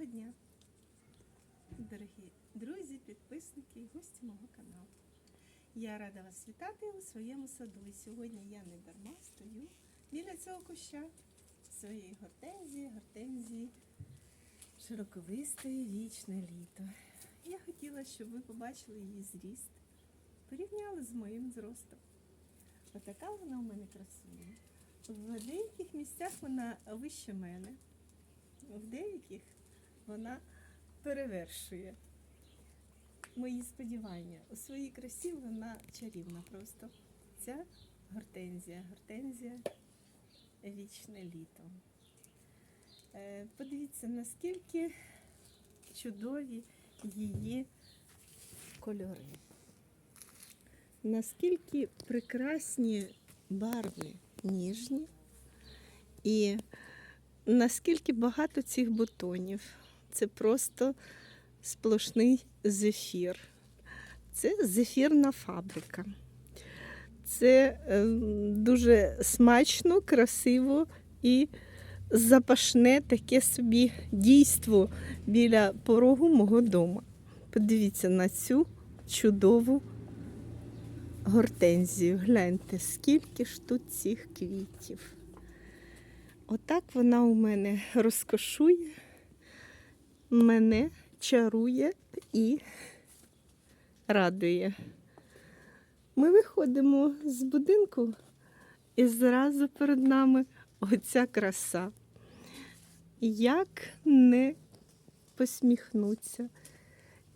Доброго дня, дорогі друзі, підписники і гості мого каналу. Я рада вас вітати у своєму саду. І сьогодні я не дарма стою біля цього куща своєї гортензії, гортензії широковистої вічне літо. Я хотіла, щоб ви побачили її зріст, порівняли з моїм зростом. Отака вона у мене красуня. В деяких місцях вона вище мене, в деяких вона перевершує мої сподівання. У своїй красі вона чарівна просто. Ця гортензія, гортензія вічне літо. Е, Подивіться, наскільки чудові її кольори. Наскільки прекрасні барви ніжні і наскільки багато цих бутонів. Це просто сплошний зефір. Це зефірна фабрика. Це е, дуже смачно, красиво і запашне таке собі дійство біля порогу мого дому. Подивіться на цю чудову гортензію. Гляньте, скільки ж тут цих квітів. Отак вона у мене розкошує, мене чарує і радує. Ми виходимо з будинку і зразу перед нами оця краса. Як не посміхнуться,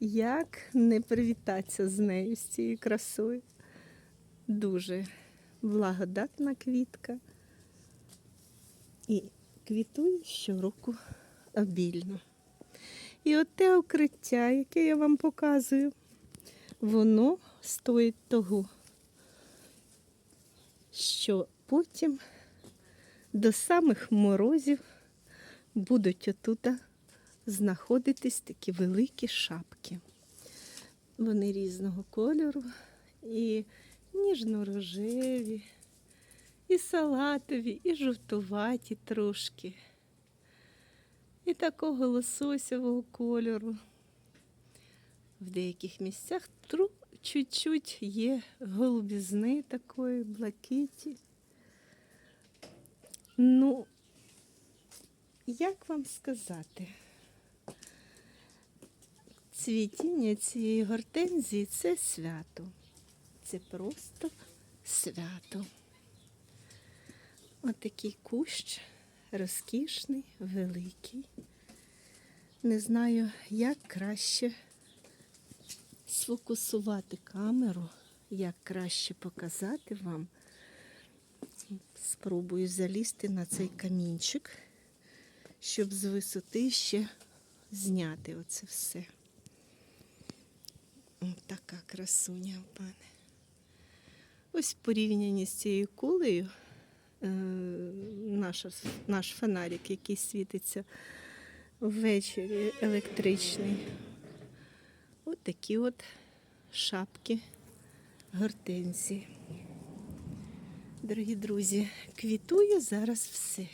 як не привітатися з нею, з цією красою. Дуже благодатна квітка і квітує щороку обільно. І от те укриття, яке я вам показую, воно стоїть того, що потім до самих морозів будуть отуда знаходитись такі великі шапки. Вони різного кольору і ніжно-рожеві, і салатові, і жовтуваті трошки. І такого лососового кольору. В деяких місцях чуть-чуть є голубізни такої, блакиті. Ну, як вам сказати? Цвітіння цієї гортензії це свято. Це просто свято. Отакий кущ розкішний, великий. Не знаю, як краще сфокусувати камеру, як краще показати вам. Спробую залізти на цей камінчик, щоб з висоти ще зняти оце все. Ось така красуня в мене. Ось в порівнянні з цією кулею наш, наш фонарик, який світиться ввечері електричний. От такі от шапки гортензії. Дорогі друзі, квітує зараз все.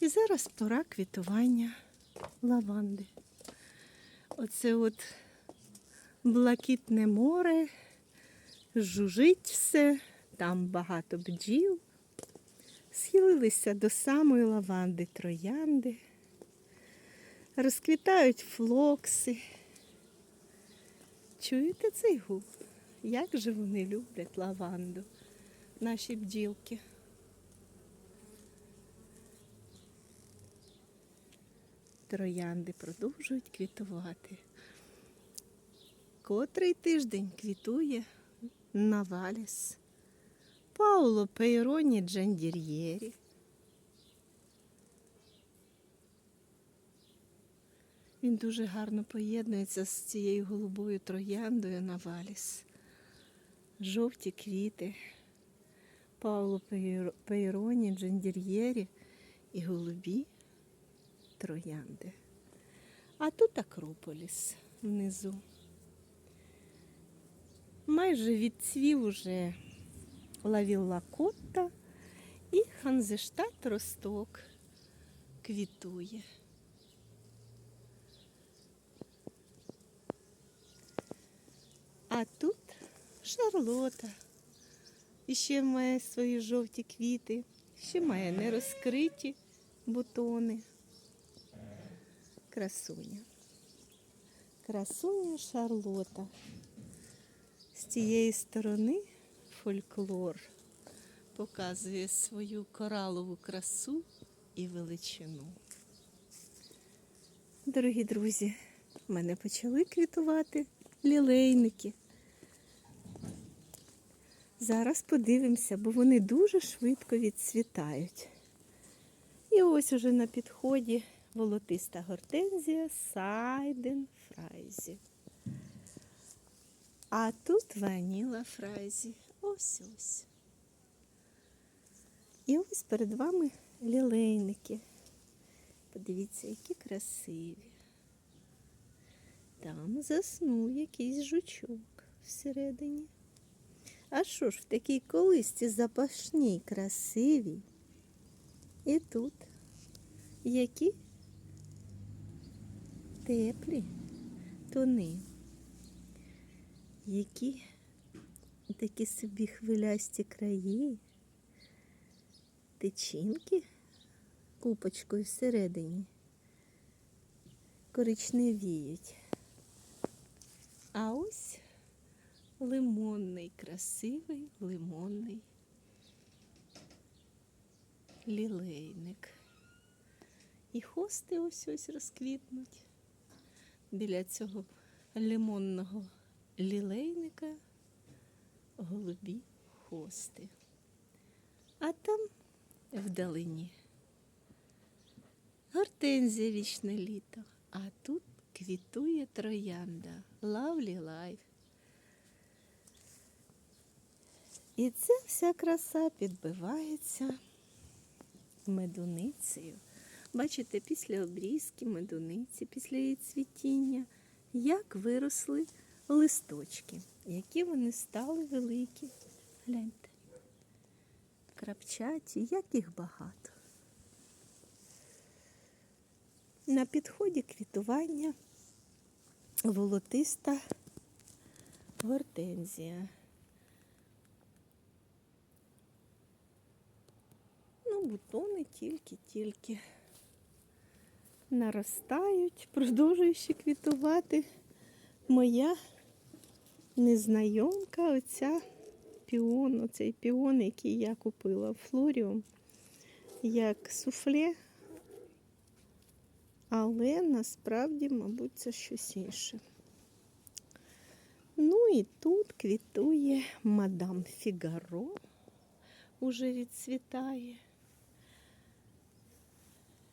І зараз пора квітування лаванди. Оце от блакитне море, жужить все, там багато бджіл. Схилилися до самої лаванди троянди, розквітають флокси. Чуєте цей гул? Як же вони люблять лаванду, наші бджілки? Троянди продовжують квітувати. Котрий тиждень квітує Наваліс, Пауло Пейроні Джандір'єрі. Він дуже гарно поєднується з цією голубою трояндою Наваліс. Жовті квіти, Пауло Пейроні Джандір'єрі і голубі троянди. А тут Акрополіс внизу. Майже відцвів уже Лавілла Котта і Ханзештат Росток квітує. А тут Шарлота. І ще має свої жовті квіти, ще має нерозкриті бутони. Красуня. Красуня Шарлота. З цієї сторони фольклор показує свою коралову красу і величину. Дорогі друзі, в мене почали квітувати лілейники. Зараз подивимося, бо вони дуже швидко відцвітають. І ось уже на підході волотиста гортензія Сайден Фрайзі. А тут ваніла Фрайзі. Ось ось. І ось перед вами лілейники. Подивіться, які красиві. Там заснув якийсь жучок всередині. А що ж в такій колисці запашній, красивій? І тут які теплі тони, які такі собі хвилясті краї, тичинки купочкою всередині коричневіють. А ось лимонний, красивий лимонний лілейник. І хости ось ось розквітнуть. Біля цього лимонного лілейника голубі хости. А там вдалині гортензія вічне літо, а тут квітує троянда. Lovely life. І ця вся краса підбивається медуницею. Бачите, після обрізки медуниці, після її цвітіння, як виросли листочки, які вони стали великі. Гляньте, крапчаті, як їх багато. На підході квітування волотиста гортензія. Ну, бутони тільки-тільки наростають, продовжуючи квітувати. Моя незнайомка, оця піон, оцей піон, який я купила в Флоріум, як суфле. Але насправді, мабуть, це щось інше. Ну і тут квітує мадам Фігаро, уже відцвітає.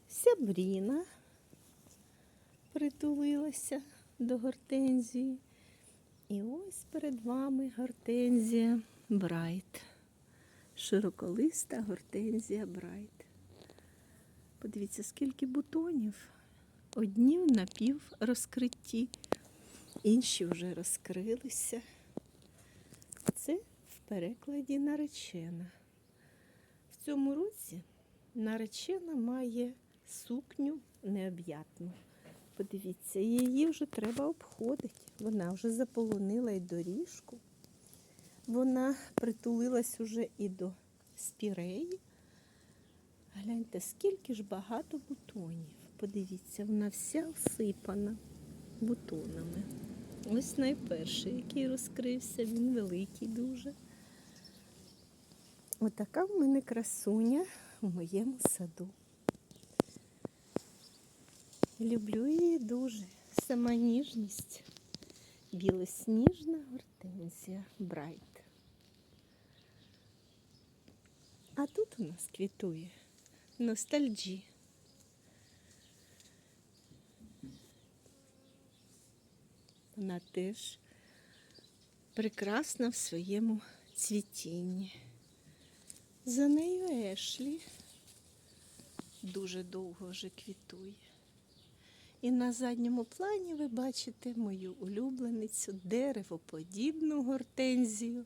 Сябріна притулилася до гортензії. І ось перед вами гортензія Брайт. Широколиста гортензія Брайт. Подивіться, скільки бутонів. Одні напів розкритті, інші вже розкрилися. Це в перекладі наречена. В цьому році наречена має сукню необ'ятну. Подивіться, її вже треба обходити. Вона вже заполонила і доріжку. Вона притулилась уже і до спіреї. Гляньте, скільки ж багато бутонів. Подивіться, вона вся всипана бутонами. Ось найперший, який розкрився, він великий дуже. Отака в мене красуня в моєму саду. Люблю її дуже. Сама ніжність. Білосніжна гортензія Брайт. А тут у нас квітує ностальджі. Вона теж прекрасна в своєму цвітінні. За нею Ешлі дуже довго вже квітує. І на задньому плані ви бачите мою улюбленицю деревоподібну гортензію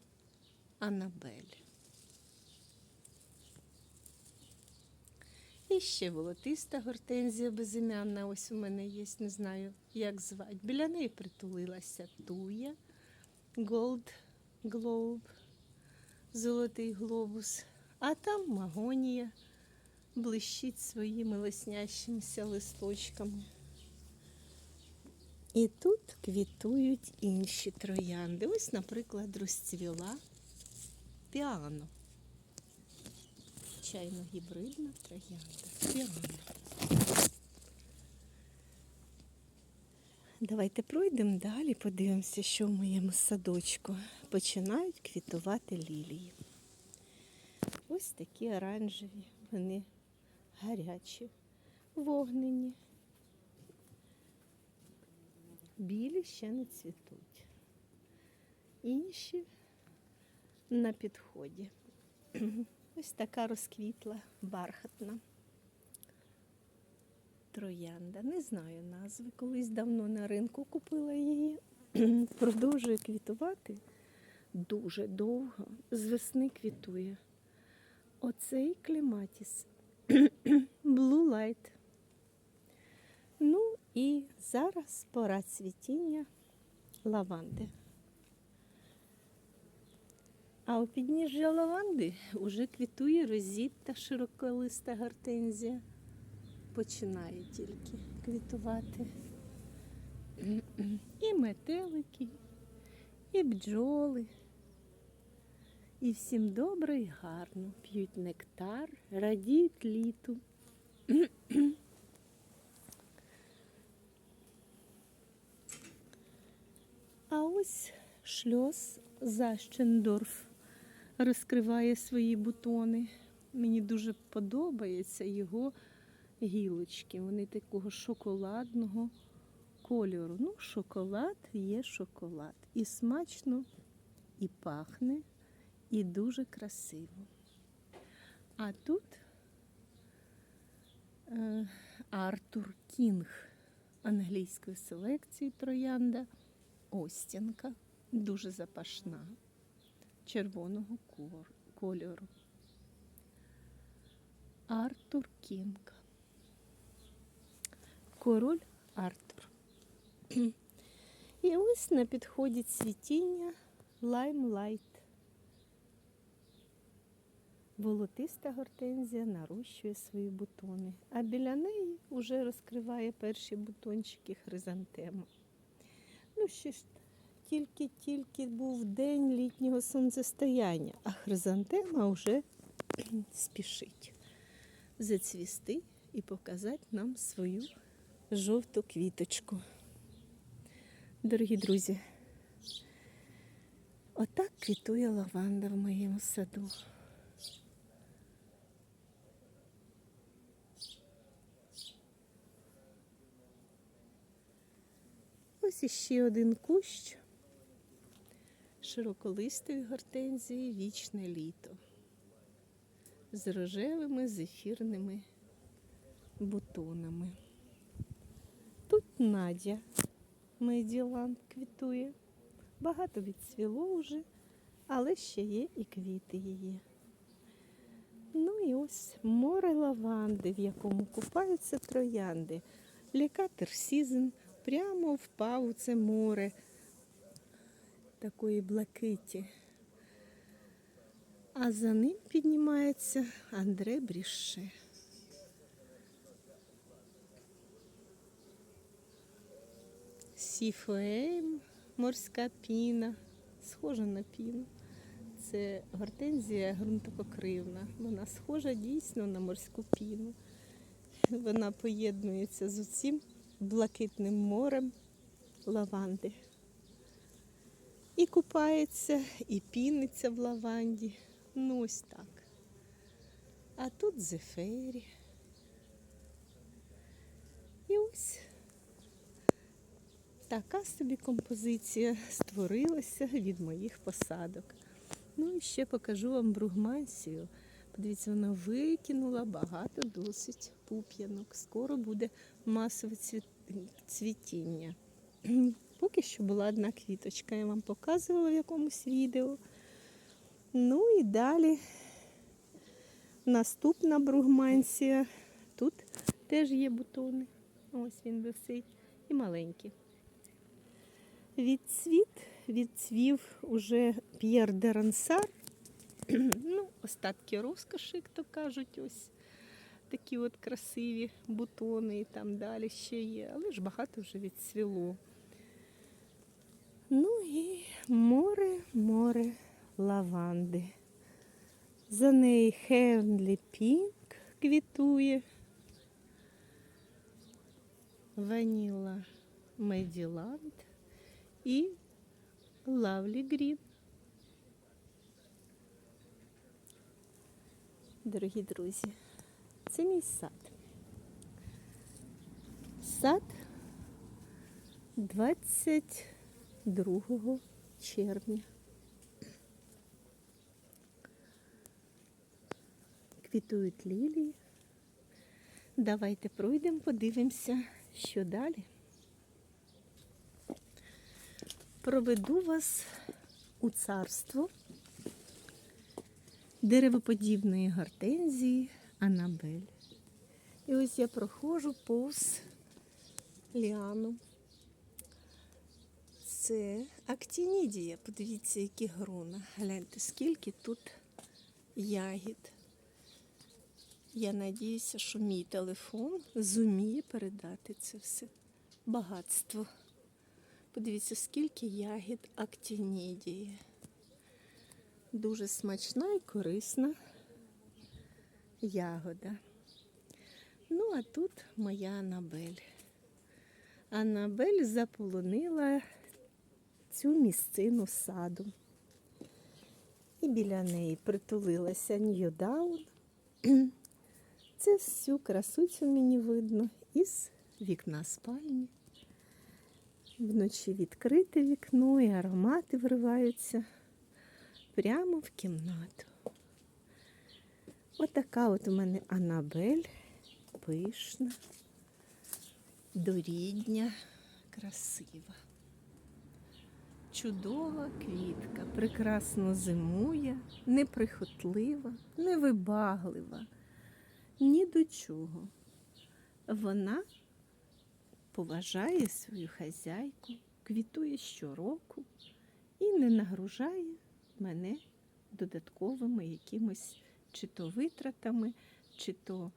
Анабель. І ще волотиста гортензія безім'янна. Ось у мене є, не знаю, як звати. Біля неї притулилася туя. Gold Globe, золотий глобус, а там магонія блищить своїми лиснящимися листочками. І тут квітують інші троянди. Ось, наприклад, розцвіла піано. Чайно гібридна троянда. Піано. Давайте пройдемо далі, подивимося, що в моєму садочку. Починають квітувати лілії. Ось такі оранжеві, вони гарячі, вогнені. Білі ще не цвітуть. Інші на підході. Ось така розквітла, бархатна. Троянда. Не знаю назви. Колись давно на ринку купила її. Продовжує квітувати дуже довго. З весни квітує. Оцей клематіс. Blue Light. Ну і зараз пора цвітіння лаванди. А у підніжжя лаванди вже квітує розітта широколиста гортензія. Починає тільки квітувати. І метелики, і бджоли. І всім добре і гарно п'ють нектар, радіють літу. А ось шльос Защендорф розкриває свої бутони. Мені дуже подобаються його гілочки. Вони такого шоколадного кольору. Ну, шоколад є шоколад. І смачно, і пахне, і дуже красиво. А тут е, Артур Кінг англійської селекції троянда. Остінка, дуже запашна, червоного кольору. Артур Кінг. Король Артур. І ось на підході цвітіння лаймлайт. Волотиста гортензія нарощує свої бутони, а біля неї вже розкриває перші бутончики хризантема. Ну, ще ж тільки-тільки був день літнього сонцестояння, а хризантема вже спішить зацвісти і показати нам свою жовту квіточку. Дорогі друзі, отак квітує лаванда в моєму саду. Ось іще один кущ широколистої гортензії вічне літо з рожевими зефірними бутонами. Тут Надя Меділанд квітує. Багато відцвіло вже, але ще є і квіти її. Ну і ось море лаванди, в якому купаються троянди. Лікатер Сізен прямо впав у це море такої блакиті. А за ним піднімається Андре Бріше. Сіфоейм, морська піна, схожа на піну. Це гортензія ґрунтопокривна. Вона схожа дійсно на морську піну. Вона поєднується з усім блакитним морем лаванди. І купається, і піниться в лаванді. Ну ось так. А тут зефері. І ось така собі композиція створилася від моїх посадок. Ну і ще покажу вам бругмансію. Подивіться, вона викинула багато досить пуп'янок. Скоро буде масове цвіт- цвітіння. Поки що була одна квіточка, я вам показувала в якомусь відео. Ну і далі наступна бругмансія. Тут теж є бутони. Ось він висить. І маленький. Відцвіт відцвів уже П'єр де Рансар. ну, остатки розкоші, як то кажуть, ось такі от красиві бутони і там далі ще є, але ж багато вже відцвіло. Ну і море, море лаванди. За неї Heavenly Pink квітує. Ваніла Меділанд і Лавлі Грін. Дорогі друзі, це мій сад. Сад 22 червня. Квітують лілії. Давайте пройдемо, подивимося, що далі. Проведу вас у царство деревоподібної гортензії Анабель. І ось я проходжу повз ліану. Це актінідія. Подивіться, які грона. Гляньте, скільки тут ягід. Я надіюся, що мій телефон зуміє передати це все багатство. Подивіться, скільки ягід актінідії. Дуже смачна і корисна ягода. Ну, а тут моя Анабель. Анабель заполонила цю місцину саду. І біля неї притулилася Ньюдаун. Це всю красуцю мені видно із вікна спальні. Вночі відкрите вікно і аромати вриваються прямо в кімнату. Отака от у мене Анабель, пишна, дорідня, красива. Чудова квітка, прекрасно зимує, неприхотлива, невибаглива, ні до чого. Вона поважає свою хазяйку, квітує щороку і не нагружає мене додатковими якимось чи то витратами, чи то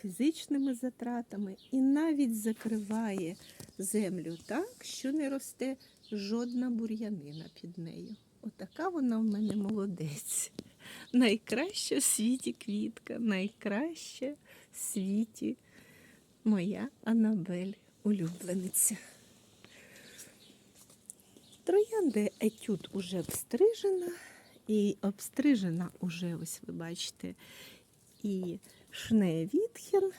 фізичними затратами, і навіть закриває землю так, що не росте жодна бур'янина під нею. Отака вона в мене молодець. Найкраща в світі квітка, найкраща в світі моя Анабель улюблениця. Троянда етюд уже обстрижена, і обстрижена уже, ось ви бачите, і шне Вітхен.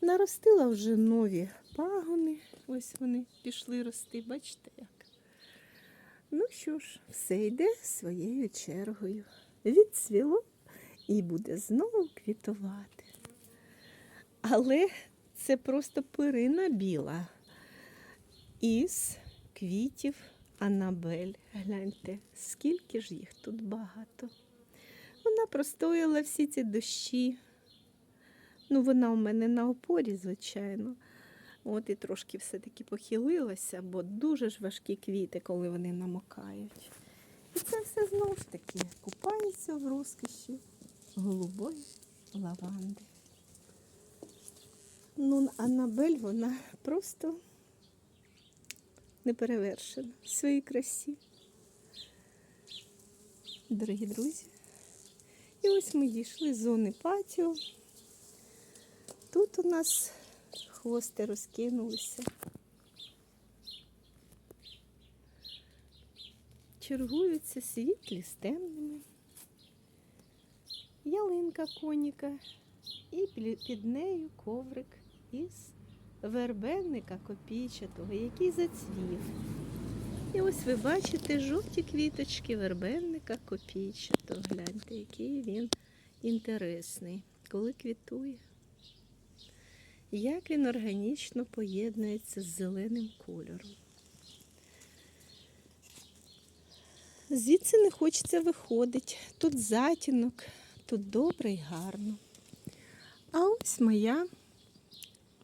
Наростила вже нові пагони. Ось вони пішли рости, бачите як. Ну що ж, все йде своєю чергою. Відцвіло і буде знову квітувати. Але це просто пирина біла із квітів Анабель. Гляньте, скільки ж їх тут багато. Вона простояла всі ці дощі. Ну, вона у мене на опорі, звичайно. От і трошки все-таки похилилася, бо дуже ж важкі квіти, коли вони намокають. І це все знову ж таки купається в розкоші голубої лаванди. Ну, Анабель, вона просто неперевершена в своїй красі. Дорогі друзі. І ось ми дійшли з зони патіо. Тут у нас хвости розкинулися. Чергуються світлі з темними. Ялинка коніка і під нею коврик із вербенника копійчатого, який зацвів. І ось ви бачите жовті квіточки вербенника копійчатого. Гляньте, який він інтересний, коли квітує. Як він органічно поєднується з зеленим кольором. Звідси не хочеться виходити. Тут затінок, тут добре і гарно. А ось моя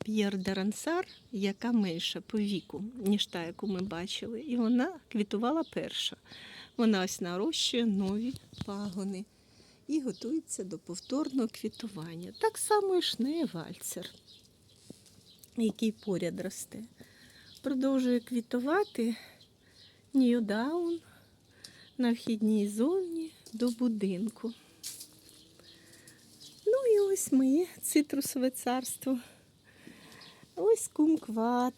П'єр де Рансар, яка менша по віку, ніж та, яку ми бачили. І вона квітувала перша. Вона ось нарощує нові пагони і готується до повторного квітування. Так само і шнеє вальцер, який поряд росте. Продовжує квітувати Ньюдаун на вхідній зоні до будинку. Ну і ось моє цитрусове царство. Ось кумкват.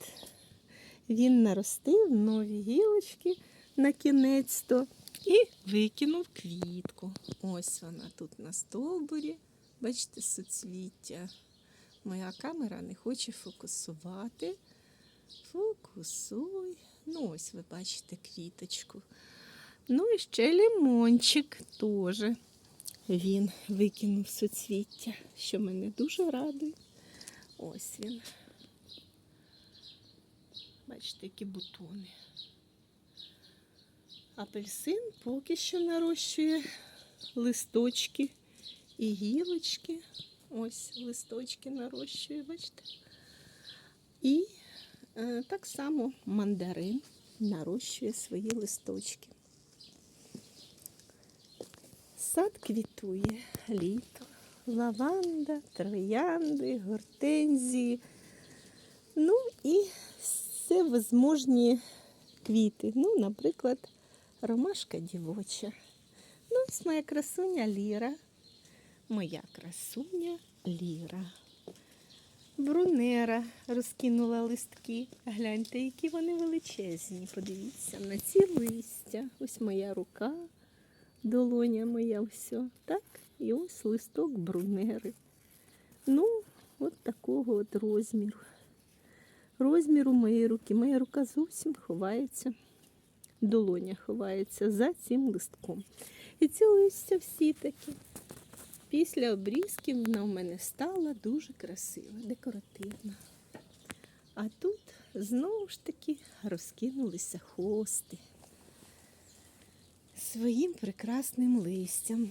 Він наростив нові гілочки на кінець-то і викинув квітку. Ось вона тут на стовбурі. Бачите, суцвіття. Моя камера не хоче фокусувати. Фокусуй. Ну, ось ви бачите квіточку. Ну і ще лимончик теж. Він викинув суцвіття, що мене дуже радує. Ось він. Бачите, які бутони. Апельсин поки що нарощує листочки і гілочки. Ось листочки нарощує, бачите. І е, так само мандарин нарощує свої листочки. Сад квітує літо, лаванда, троянди, гортензії. Ну і все возможні квіти. Ну, наприклад, ромашка дівоча. Ну, ось моя красуня Ліра. Моя красуня Ліра. Брунера розкинула листки. Гляньте, які вони величезні. Подивіться на ці листя. Ось моя рука, долоня моя, все. Так? І ось листок брунери. Ну, от такого от розміру. Розміру моєї руки. Моя рука зовсім ховається, долоня ховається за цим листком. І ці листя всі такі. Після обрізків вона в мене стала дуже красива, декоративна. А тут знову ж таки розкинулися хости своїм прекрасним листям.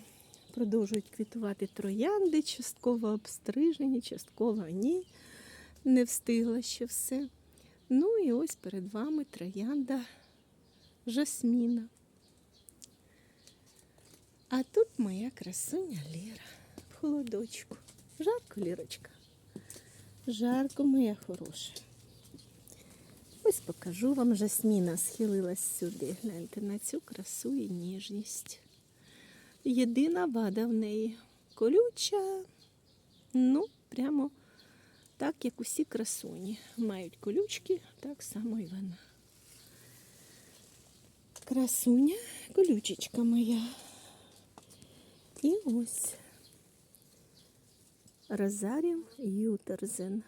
Продовжують квітувати троянди, частково обстрижені, частково ні. Не встигла ще все. Ну і ось перед вами троянда жасміна. А тут моя красуня Ліра в холодочку. Жарко, Лірочка. Жарко, моя хороша. Ось покажу вам, жасміна схилилась сюди. Гляньте на цю красу і ніжність. Єдина вада в неї колюча, ну, прямо так, як усі красуні. Мають колючки, так само і вона. Красуня, колючечка моя. І ось Розарім Ютерзен.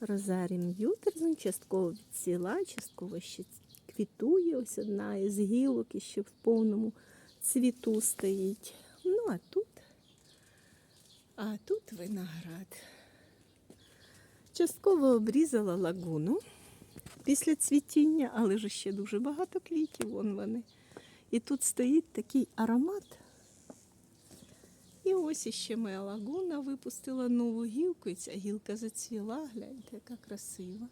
Розарім Ютерзен частково відціла, частково ще квітує. Ось одна із гілок і ще в повному цвіту стоїть. Ну, а тут, а тут виноград. Частково обрізала лагуну після цвітіння, але ж ще дуже багато квітів, вон вони. І тут стоїть такий аромат. І ось іще моя лагуна випустила нову гілку, і ця гілка зацвіла, гляньте, яка красива.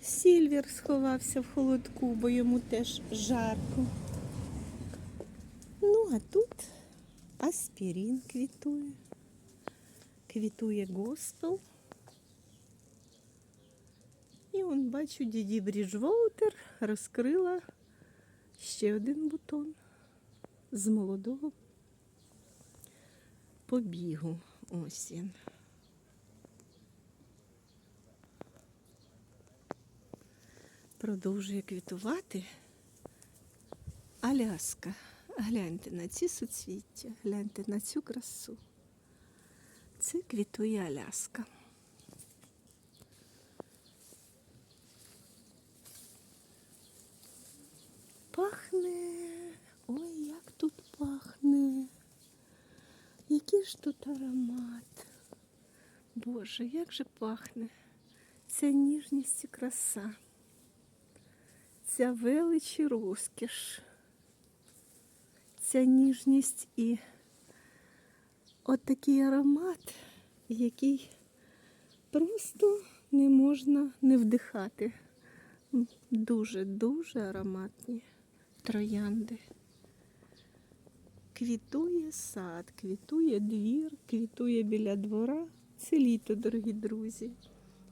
Сільвер сховався в холодку, бо йому теж жарко. Ну, а тут аспірін квітує. Квітує госпел. І он бачу, діді Бріджвоутер розкрила ще один бутон з молодого побігу. Ось він. Продовжує квітувати Аляска. Гляньте на ці суцвіття, гляньте на цю красу. Це квітує Аляска. Пахне. Ой, як тут пахне. Який ж тут аромат. Боже, як же пахне. Ця ніжність і краса. Ця велич і розкіш. Ця ніжність і от такий аромат, який просто не можна не вдихати. Дуже-дуже ароматні троянди. Квітує сад, квітує двір, квітує біля двора. Це літо, дорогі друзі.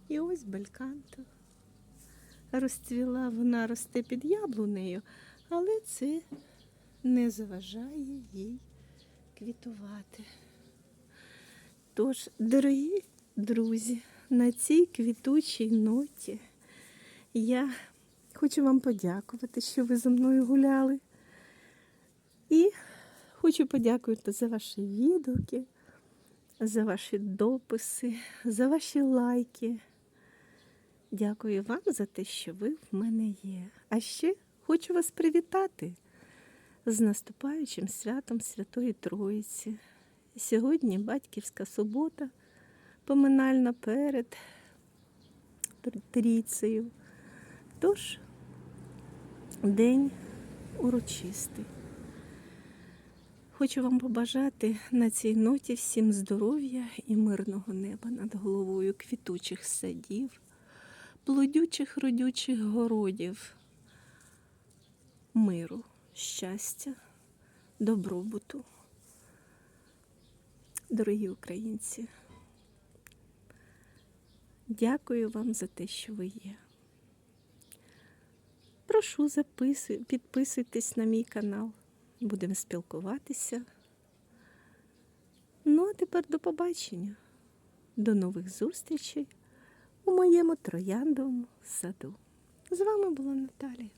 І ось бельканто. Розцвіла, вона росте під яблунею, але це не заважає їй квітувати. Тож, дорогі друзі, на цій квітучій ноті я хочу вам подякувати, що ви зі мною гуляли. І хочу подякувати за ваші відгуки, за ваші дописи, за ваші лайки. Дякую вам за те, що ви в мене є. А ще хочу вас привітати з наступаючим святом Святої Троїці. Сьогодні батьківська субота, поминальна перед трійцею. Тож день урочистий. Хочу вам побажати на цій ноті всім здоров'я і мирного неба над головою, квітучих садів, плодючих родючих городів, миру, щастя, добробуту. Дорогі українці, дякую вам за те, що ви є. Прошу записуй, підписуйтесь на мій канал. Будемо спілкуватися. Ну, а тепер до побачення. До нових зустрічей у моєму трояндовому саду. З вами була Наталія.